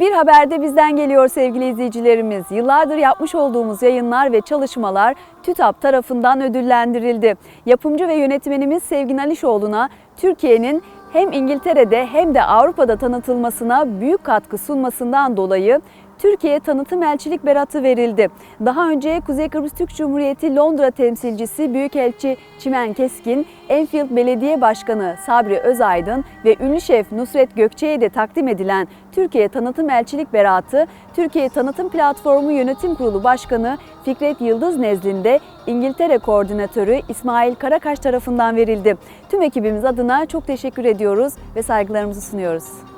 Bir haber de bizden geliyor sevgili izleyicilerimiz. Yıllardır yapmış olduğumuz yayınlar ve çalışmalar TÜTAP tarafından ödüllendirildi. Yapımcı ve yönetmenimiz Sevgin Alişoğlu'na Türkiye'nin hem İngiltere'de hem de Avrupa'da tanıtılmasına büyük katkı sunmasından dolayı Türkiye Tanıtım Elçilik Beratı verildi. Daha önce Kuzey Kıbrıs Türk Cumhuriyeti Londra temsilcisi Büyükelçi Çimen Keskin, Enfield Belediye Başkanı Sabri Özaydın ve ünlü şef Nusret Gökçe'ye de takdim edilen Türkiye Tanıtım Elçilik Beratı, Türkiye Tanıtım Platformu Yönetim Kurulu Başkanı Fikret Yıldız nezdinde İngiltere Koordinatörü İsmail Karakaş tarafından verildi. Tüm ekibimiz adına çok teşekkür ediyoruz ve saygılarımızı sunuyoruz.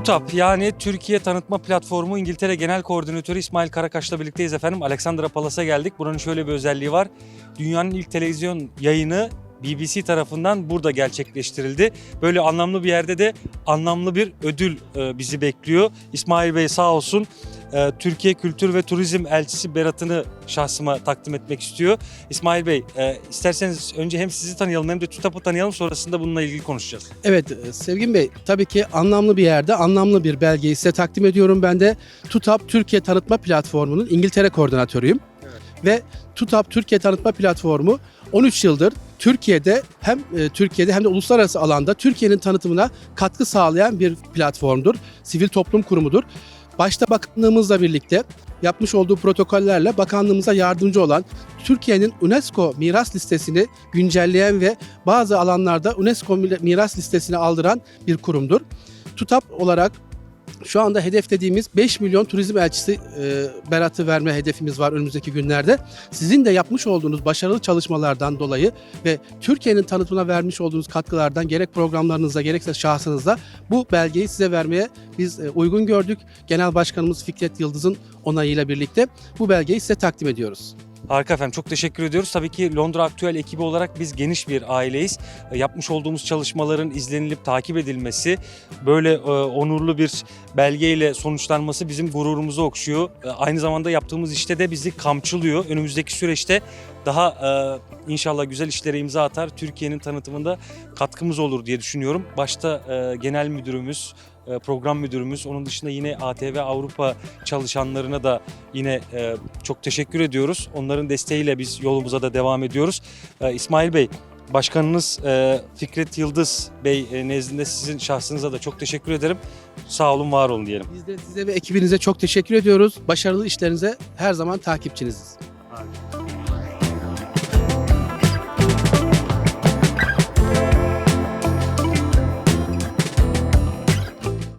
TÜTAP yani Türkiye Tanıtma Platformu İngiltere Genel Koordinatörü İsmail Karakaş'la birlikteyiz efendim. Alexandra Palas'a geldik. Buranın şöyle bir özelliği var. Dünyanın ilk televizyon yayını BBC tarafından burada gerçekleştirildi. Böyle anlamlı bir yerde de anlamlı bir ödül e, bizi bekliyor. İsmail Bey sağ olsun e, Türkiye Kültür ve Turizm Elçisi Berat'ını şahsıma takdim etmek istiyor. İsmail Bey e, isterseniz önce hem sizi tanıyalım hem de TÜTAP'ı tanıyalım sonrasında bununla ilgili konuşacağız. Evet e, Sevgin Bey tabii ki anlamlı bir yerde anlamlı bir belgeyi size takdim ediyorum. Ben de TUTAP Türkiye Tanıtma Platformu'nun İngiltere koordinatörüyüm. Ve TUTAP Türkiye Tanıtma Platformu 13 yıldır Türkiye'de hem e, Türkiye'de hem de uluslararası alanda Türkiye'nin tanıtımına katkı sağlayan bir platformdur. Sivil toplum kurumudur. Başta bakanlığımızla birlikte yapmış olduğu protokollerle bakanlığımıza yardımcı olan Türkiye'nin UNESCO miras listesini güncelleyen ve bazı alanlarda UNESCO miras listesine aldıran bir kurumdur. TUTAP olarak şu anda hedeflediğimiz 5 milyon turizm elçisi e, beratı verme hedefimiz var önümüzdeki günlerde. Sizin de yapmış olduğunuz başarılı çalışmalardan dolayı ve Türkiye'nin tanıtımına vermiş olduğunuz katkılardan gerek programlarınızda gerekse şahsınızda bu belgeyi size vermeye biz e, uygun gördük. Genel Başkanımız Fikret Yıldız'ın onayıyla birlikte bu belgeyi size takdim ediyoruz. Harika efendim çok teşekkür ediyoruz. Tabii ki Londra Aktüel ekibi olarak biz geniş bir aileyiz. E, Yapmış olduğumuz çalışmaların izlenilip takip edilmesi, böyle e, onurlu bir belgeyle sonuçlanması bizim gururumuzu okşuyor. E, aynı zamanda yaptığımız işte de bizi kamçılıyor. Önümüzdeki süreçte daha inşallah güzel işlere imza atar. Türkiye'nin tanıtımında katkımız olur diye düşünüyorum. Başta genel müdürümüz, program müdürümüz, onun dışında yine ATV Avrupa çalışanlarına da yine e, çok teşekkür ediyoruz. Onların desteğiyle biz yolumuza da devam ediyoruz. E, İsmail Bey, Başkanınız e, Fikret Yıldız Bey e, nezdinde sizin şahsınıza da çok teşekkür ederim. Sağ olun, var olun diyelim. Biz de size ve ekibinize çok teşekkür ediyoruz. Başarılı işlerinize her zaman takipçiniziz.